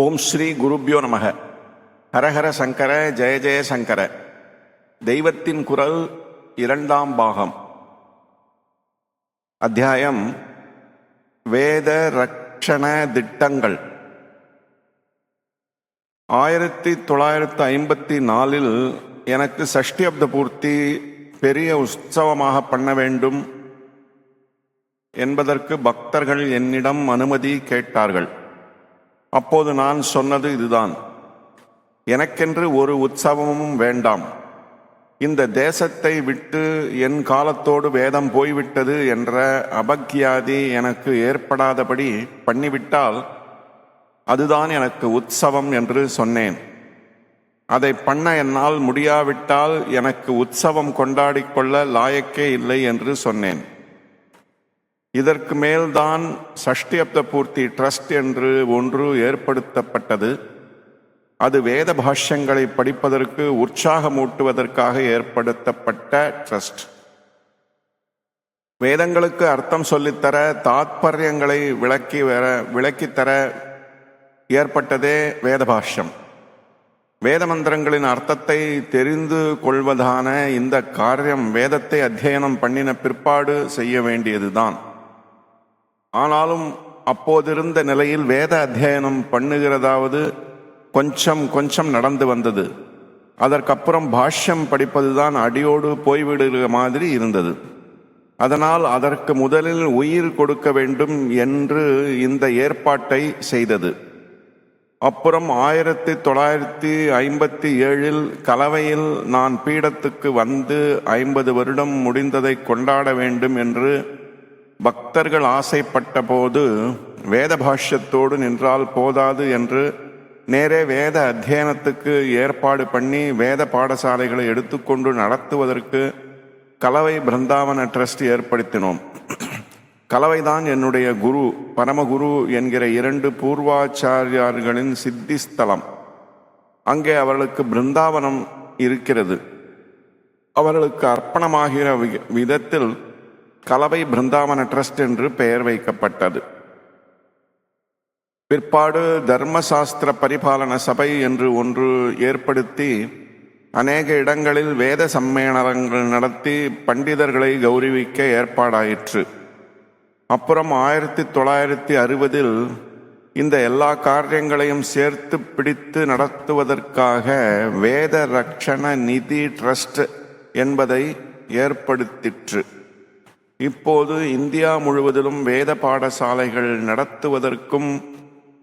ஓம் ஸ்ரீ குருப்யோ நமக. ஹரஹர சங்கர ஜெய ஜெய சங்கர. தெய்வத்தின் குரல் இரண்டாம் பாகம். அத்தியாயம் வேத ரக்ஷண திட்டங்கள். ஆயிரத்தி தொள்ளாயிரத்து ஐம்பத்தி நாலில் எனக்கு சஷ்டி அப்த பூர்த்தி பெரிய உற்சவமாக பண்ண வேண்டும் என்பதற்கு பக்தர்கள் என்னிடம் அனுமதி கேட்டார்கள். அப்போது நான் சொன்னது இதுதான். எனக்கென்று ஒரு உற்சவமும் வேண்டாம். இந்த தேசத்தை விட்டு என் காலத்தோடு வேதம் போய்விட்டது என்ற அபக்கியாதி எனக்கு ஏற்படாதபடி பண்ணிவிட்டால் அதுதான் எனக்கு உற்சவம் என்று சொன்னேன். அதை பண்ண என்னால் முடியாவிட்டால் எனக்கு உற்சவம் கொண்டாடிக்கொள்ள லாயக்கே இல்லை என்று சொன்னேன். இதற்கு மேல்தான் சஷ்டி அப்த பூர்த்தி ட்ரஸ்ட் என்று ஒன்று ஏற்படுத்தப்பட்டது. அது வேத பாஷ்யங்களை படிப்பதற்கு உற்சாகமூட்டுவதற்காக ஏற்படுத்தப்பட்ட ட்ரஸ்ட் வேதங்களுக்கு அர்த்தம் சொல்லித்தர தாத்பரியங்களை விளக்கி வர விளக்கித்தர ஏற்பட்டதே வேதபாஷ்யம் வேத மந்திரங்களின் அர்த்தத்தை தெரிந்து கொள்வதான இந்த காரியம் வேதத்தை அத்தியனம் பண்ணின பிற்பாடு செய்ய வேண்டியதுதான். ஆனாலும் அப்போதிருந்த நிலையில் வேத அத்தியனம் பண்ணுகிறதாவது கொஞ்சம் கொஞ்சம் நடந்து வந்தது. அதற்கப்புறம் பாஷ்யம் படிப்பதுதான் அடியோடு போய்விடுகிற மாதிரி இருந்தது. அதனால் அதற்கு முதலில் உயிர் கொடுக்க வேண்டும் என்று இந்த ஏற்பாட்டை செய்தது. அப்புறம் ஆயிரத்தி தொள்ளாயிரத்தி ஐம்பத்தி ஏழில் கலவையில் நான் பீடத்துக்கு வந்து ஐம்பது வருடம் முடிந்ததை கொண்டாட வேண்டும் என்று பக்தர்கள் ஆசைப்பட்ட போது வேத பாஷ்யத்தோடு நின்றால் போதாது என்று நேரே வேத அத்தியனத்துக்கு ஏற்பாடு பண்ணி வேத பாடசாலைகளை எடுத்துக்கொண்டு நடத்துவதற்கு கலவை பிருந்தாவன ட்ரஸ்ட் ஏற்படுத்தினோம். கலவைதான் என்னுடைய குரு பரமகுரு என்கிற இரண்டு பூர்வாச்சாரியார்களின் சித்திஸ்தலம். அங்கே அவர்களுக்கு பிருந்தாவனம் இருக்கிறது. அவர்களுக்கு அர்ப்பணமாகிற வி- விதத்தில் கலவை பிருந்தாவன ட்ரஸ்ட் என்று பெயர் வைக்கப்பட்டது. பிற்பாடு தர்மசாஸ்திர பரிபாலன சபை என்று ஒன்று ஏற்படுத்தி அநேக இடங்களில் வேத சம்மேளனங்கள் நடத்தி பண்டிதர்களை கௌரவிக்க ஏற்பாடாயிற்று. அப்புறம் ஆயிரத்தி தொள்ளாயிரத்தி அறுபதில் இந்த எல்லா காரியங்களையும் சேர்த்து பிடித்து நடத்துவதற்காக வேத ரக்ஷண நிதி ட்ரஸ்ட் என்பதை ஏற்படுத்திற்று. இப்போது இந்தியா முழுவதிலும் வேத பாடசாலைகள் நடத்துவதற்கும்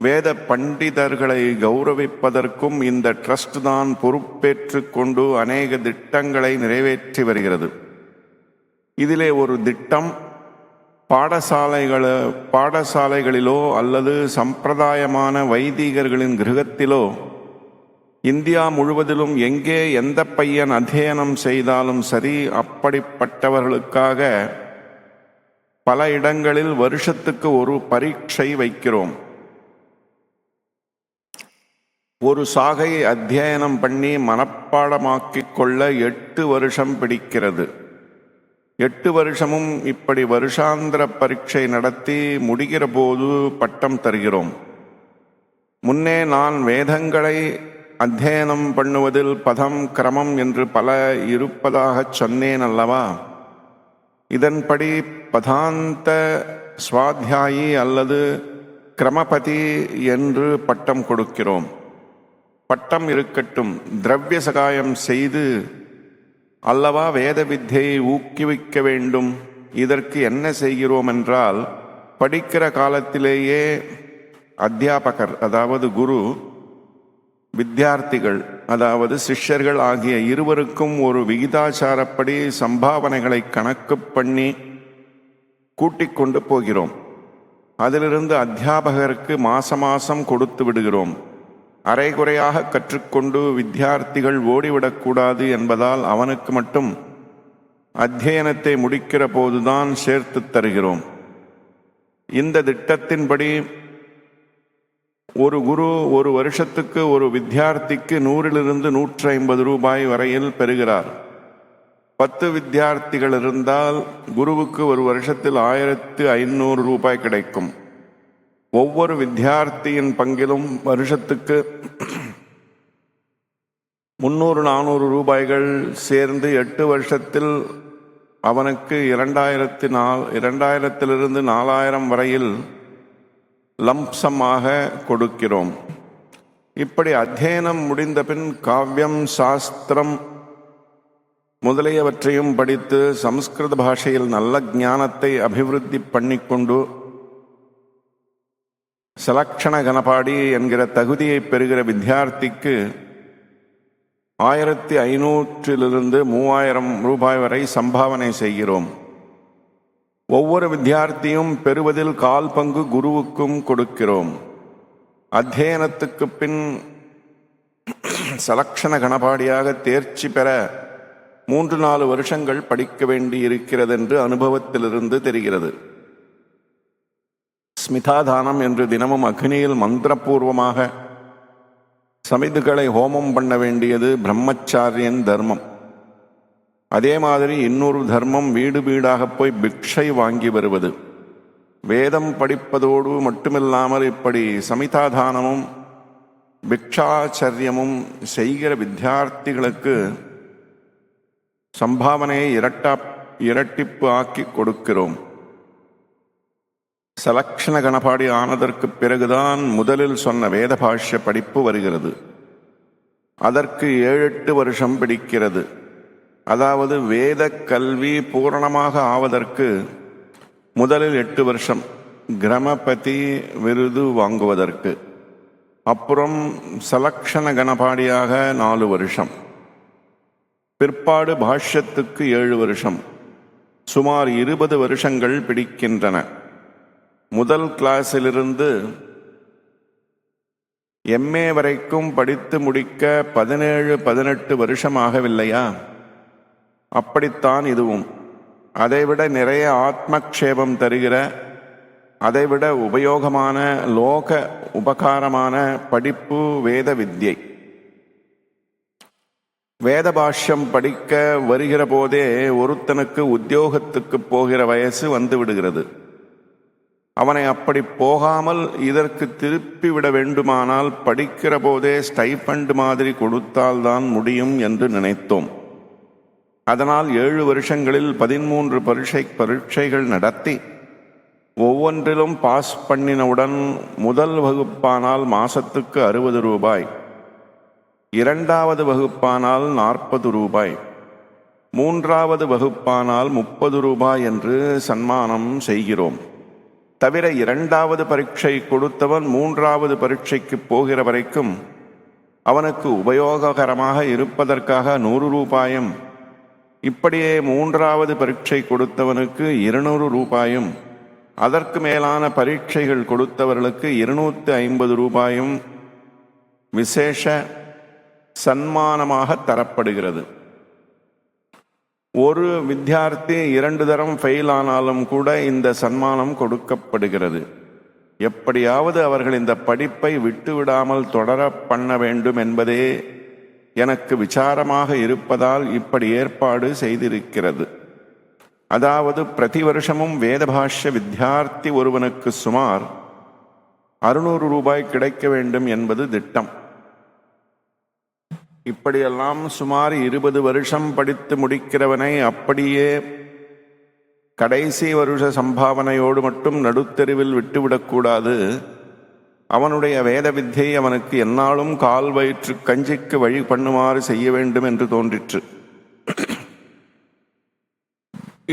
வேத பண்டிதர்களை கௌரவிப்பதற்கும் இந்த ட்ரஸ்ட் தான் பொறுப்பேற்று கொண்டு அநேக திட்டங்களை நிறைவேற்றி வருகிறது. இதிலே ஒரு திட்டம் பாடசாலைகள பாடசாலைகளிலோ அல்லது சம்பிரதாயமான வைதிகர்களின் கிரகத்திலோ இந்தியா முழுவதிலும் எங்கே எந்த பையன் அध्यயனம் செய்தாலும் சரி அப்படிப்பட்டவர்களுக்காக பல இடங்களில் வருஷத்துக்கு ஒரு பரீட்சை வைக்கிறோம். ஒரு சாகை அத்தியனம் பண்ணி மனப்பாடமாக்கிக் கொள்ள எட்டு வருஷம் பிடிக்கிறது. எட்டு வருஷமும் இப்படி வருஷாந்திர பரீட்சை நடத்தி முடிகிற போது பட்டம் தருகிறோம். முன்னே நான் வேதங்களை அத்தியனம் பண்ணுவதில் பதம் கிரமம் என்று பல இருப்பதாகச் சொன்னேன் அல்லவா? இதன்படி பதாந்த சுவாத்தியாயி அல்லது கிரமபதி என்று பட்டம் கொடுக்கிறோம். பட்டம் இருக்கட்டும் திரவிய சகாயம் செய்து அல்லவா வேத வித்தியை ஊக்குவிக்க வேண்டும்? இதற்கு என்ன செய்கிறோம் என்றால் படிக்கிற காலத்திலேயே அத்தியாபகர் அதாவது குரு வித்தியார்த்திகள் அதாவது சிஷ்யர்கள் ஆகிய இருவருக்கும் ஒரு விகிதாச்சாரப்படி சம்பாவனைகளை கணக்கு பண்ணி கூட்டிக் கொண்டு போகிறோம். அதிலிருந்து அத்தியாபகருக்கு மாச மாசம் கொடுத்து விடுகிறோம். அரைகுறையாக கற்றுக்கொண்டு வித்தியார்த்திகள் ஓடிவிடக்கூடாது என்பதால் அவனுக்கு மட்டும் அத்தியனத்தை முடிக்கிற போதுதான் சேர்த்து தருகிறோம். இந்த திட்டத்தின்படி ஒரு குரு ஒரு வருஷத்துக்கு ஒரு வித்தியார்த்திக்கு நூறிலிருந்து நூற்றி ஐம்பது ரூபாய் வரையில் பெறுகிறார். பத்து வித்தியார்த்திகள் இருந்தால் குருவுக்கு ஒரு வருஷத்தில் ஆயிரத்து ஐநூறு ரூபாய் கிடைக்கும். ஒவ்வொரு வித்தியார்த்தியின் பங்கிலும் வருஷத்துக்கு முந்நூறு நானூறு ரூபாய்கள் சேர்ந்து எட்டு வருஷத்தில் அவனுக்கு இரண்டாயிரத்தி நால் இரண்டாயிரத்திலிருந்து நாலாயிரம் வரையில் லம்சமாக கொடுக்கிறோம். இப்படி அத்தியனம் முடிந்த பின் காவியம் சாஸ்திரம் முதலியவற்றையும் படித்து சம்ஸ்கிருத பாஷையில் நல்ல ஞானத்தை அபிவிருத்தி பண்ணிக்கொண்டு சலக்ஷண கணபாடி என்கிற தகுதியை பெறுகிற வித்தியார்த்திக்கு ஆயிரத்தி ஐநூற்றிலிருந்து மூவாயிரம் ரூபாய் வரை சம்பாவனை செய்கிறோம். ஒவ்வொரு வித்தியார்த்தியும் பெறுவதில் கால் பங்கு குருவுக்கும் கொடுக்கிறோம். அத்தியனத்துக்கு பின் சலக்ஷண கணபாடியாக தேர்ச்சி பெற மூன்று நாலு வருஷங்கள் படிக்க வேண்டி இருக்கிறது என்று அனுபவத்திலிருந்து தெரிகிறது. ஸ்மிதாதானம் என்று தினமும் அக்னியில் மந்திரபூர்வமாக சமிதுகளை ஹோமம் பண்ண வேண்டியது பிரம்மச்சாரியன் தர்மம். அதே மாதிரி இன்னொரு தர்மம் வீடு வீடாக போய் பிக்ஷை வாங்கி வருவது. வேதம் படிப்பதோடு மட்டுமில்லாமல் இப்படி சமிதாதானமும் பிக்ஷாச்சரியமும் செய்கிற வித்தியார்த்திகளுக்கு சம்பாவனையை இரட்டா இரட்டிப்பு ஆக்கி கொடுக்கிறோம். சலக்ஷண கணபாடி ஆனதற்கு பிறகுதான் முதலில் சொன்ன வேத பாஷ்ய படிப்பு வருகிறது. அதற்கு ஏழு எட்டு வருஷம் பிடிக்கிறது. அதாவது வேத கல்வி பூரணமாக ஆவதற்கு முதலில் எட்டு வருஷம் கிரமபதி விருது வாங்குவதற்கு அப்புறம் சலக்ஷண கணபாடியாக நாலு வருஷம் பிற்பாடு பாஷ்யத்துக்கு ஏழு வருஷம் சுமார் இருபது வருஷங்கள் பிடிக்கின்றன. முதல் கிளாஸிலிருந்து எம்ஏ வரைக்கும் படித்து முடிக்க பதினேழு பதினெட்டு வருஷம் ஆகவில்லையா அப்படித்தான் இதுவும். அதைவிட நிறைய ஆத்மக்ஷேபம் தருகிற அதைவிட உபயோகமான லோக உபகாரமான படிப்பு வேத வித்யை. வேத பாஷ்யம் படிக்க வருகிற போதே ஒருத்தனுக்கு உத்தியோகத்துக்கு போகிற வயசு வந்து விடுகிறது. அவனை அப்படி போகாமல் இதற்கு திருப்பி விட வேண்டுமானால் படிக்கிற போதே ஸ்டைபண்ட் மாதிரி கொடுத்தால்தான் முடியும் என்று நினைத்தோம். அதனால் ஏழு வருஷங்களில் பதிமூன்று பரீட்சை பரீட்சைகள் நடத்தி ஒவ்வொன்றிலும் பாஸ் பண்ணினவுடன் முதல் வகுப்பானால் மாசத்துக்கு அறுபது ரூபாய் இரண்டாவது வகுப்பானால் நாற்பது ரூபாய் மூன்றாவது வகுப்பானால் முப்பது ரூபாய் என்று சன்மானம் செய்கிறோம். தவிர இரண்டாவது பரீட்சை கொடுத்தவன் மூன்றாவது பரீட்சைக்கு போகிற வரைக்கும் அவனுக்கு உபயோககரமாக இருப்பதற்காக நூறு ரூபாயும் இப்படியே மூன்றாவது பரீட்சை கொடுத்தவனுக்கு இருநூறு ரூபாயும் அதற்கு மேலான பரீட்சைகள் கொடுத்தவர்களுக்கு இருநூற்றி ஐம்பது ரூபாயும் விசேஷ சன்மானமாக தரப்படுகிறது. ஒரு வித்தியார்த்தி இரண்டு தரம் ஃபெயில் ஆனாலும் கூட இந்த சன்மானம் கொடுக்கப்படுகிறது. எப்படியாவது அவர்கள் இந்த படிப்பை விட்டுவிடாமல் தொடர பண்ண வேண்டும் என்பதே எனக்கு விசாரமாக இருப்பதால் இப்படி ஏற்பாடு செய்திருக்கிறது. அதாவது பிரதி வருஷமும் வேதபாஷ்ய வித்தியார்த்தி ஒருவனுக்கு சுமார் அறுநூறு ரூபாய் கிடைக்க வேண்டும் என்பது திட்டம். இப்படியெல்லாம் சுமார் இருபது வருஷம் படித்து முடிக்கிறவனை அப்படியே கடைசி வருஷ சம்பாவனையோடு மட்டும் நடுத்தெருவில் விட்டுவிடக்கூடாது. அவனுடைய வேத வித்தை அவனுக்கு எந்நாளும் கால் வயிற்று கஞ்சிக்கு வழி பண்ணுமாறு செய்ய வேண்டும் என்று தோன்றிற்று.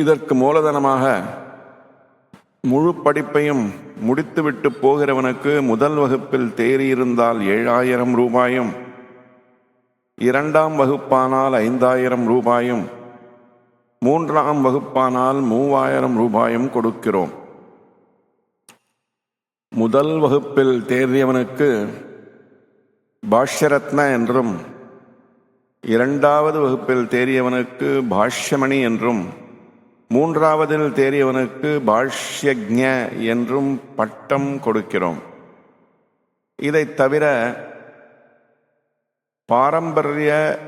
இதற்கு மூலதனமாக முழு படிப்பையும் முடித்துவிட்டு போகிறவனுக்கு முதல் வகுப்பில் தேறியிருந்தால் ஏழாயிரம் ரூபாயும் இரண்டாம் வகுப்பானால் ஐந்தாயிரம் ரூபாயும் மூன்றாம் வகுப்பானால் மூவாயிரம் ரூபாயும் கொடுக்கிறோம். முதல் வகுப்பில் தேறியவனுக்கு பாஷ்யரத்ன என்றும் இரண்டாவது வகுப்பில் தேறியவனுக்கு பாஷ்யமணி என்றும் மூன்றாவதில் தேறியவனுக்கு பாஷ்யஜ என்றும் பட்டம் கொடுக்கிறோம். இதைத் தவிர பாரம்பரிய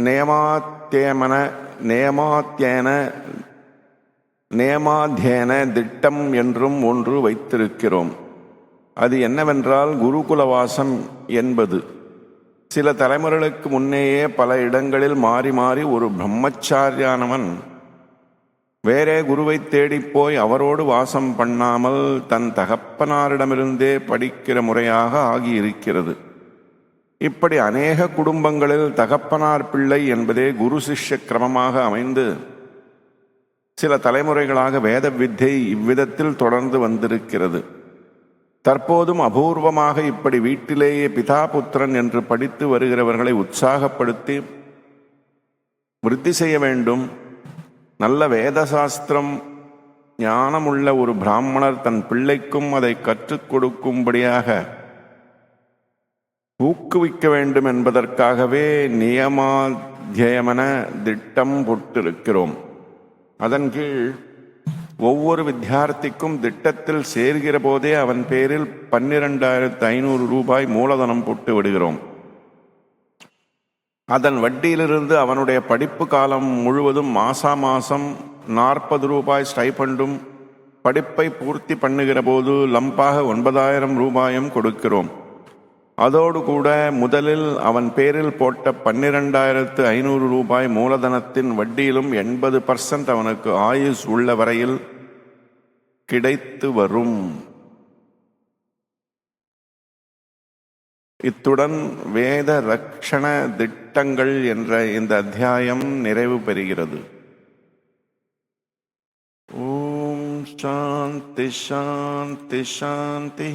நேமாத்தியமன நேமாத்தியன நேமாத்தியன திட்டம் என்றும் ஒன்று வைத்திருக்கிறோம். அது என்னவென்றால் குருகுலவாசம் என்பது. சில தலைமுறைகளுக்கு முன்னேயே பல இடங்களில் மாறி மாறி ஒரு பிரம்மச்சாரியானவன் வேறே குருவை தேடிப் போய் அவரோடு வாசம் பண்ணாமல் தன் தகப்பனாரிடமிருந்தே படிக்கிற முறையாக ஆகியிருக்கிறது. இப்படி அநேக குடும்பங்களில் தகப்பனார் பிள்ளை என்பதே குரு சிஷ்ய கிரமமாக அமைந்து சில தலைமுறைகளாக வேத வித்தை இவ்விதத்தில் தொடர்ந்து வந்திருக்கிறது. தற்போதும் அபூர்வமாக இப்படி வீட்டிலேயே பிதாபுத்திரன் என்று படித்து வருகிறவர்களை உற்சாகப்படுத்தி விருத்தி செய்ய வேண்டும். நல்ல வேத சாஸ்திரம் ஞானமுள்ள ஒரு பிராமணர் தன் பிள்ளைக்கும் அதை கற்றுக் கொடுக்கும்படியாக ஊக்குவிக்க வேண்டும் என்பதற்காகவே நியமாத்தியமன திட்டம் போட்டிருக்கிறோம். அதன் கீழ் ஒவ்வொரு வித்தியார்த்திக்கும் திட்டத்தில் சேர்கிற போதே அவன் பேரில் பன்னிரெண்டாயிரத்து ஐநூறு ரூபாய் மூலதனம் போட்டு விடுகிறோம். அதன் வட்டியிலிருந்து அவனுடைய படிப்பு காலம் முழுவதும் மாசா மாசம் நாற்பது ரூபாய் ஸ்டைபண்டும் படிப்பை பூர்த்தி பண்ணுகிற போது லம்பாக ஒன்பதாயிரம் ரூபாயும் கொடுக்கிறோம். அதோடு கூட முதலில் அவன் பேரில் போட்ட பன்னிரெண்டாயிரத்து ஐநூறு ரூபாய் மூலதனத்தின் வட்டியிலும் எண்பது பர்சன்ட் அவனுக்கு ஆயுஸ் உள்ள வரையில் கிடைத்து வரும். இத்துடன் வேத ரக்ஷண திட்டங்கள் என்ற இந்த அத்தியாயம் நிறைவு பெறுகிறது. ஓம் சாந்தி சாந்தி சாந்தி.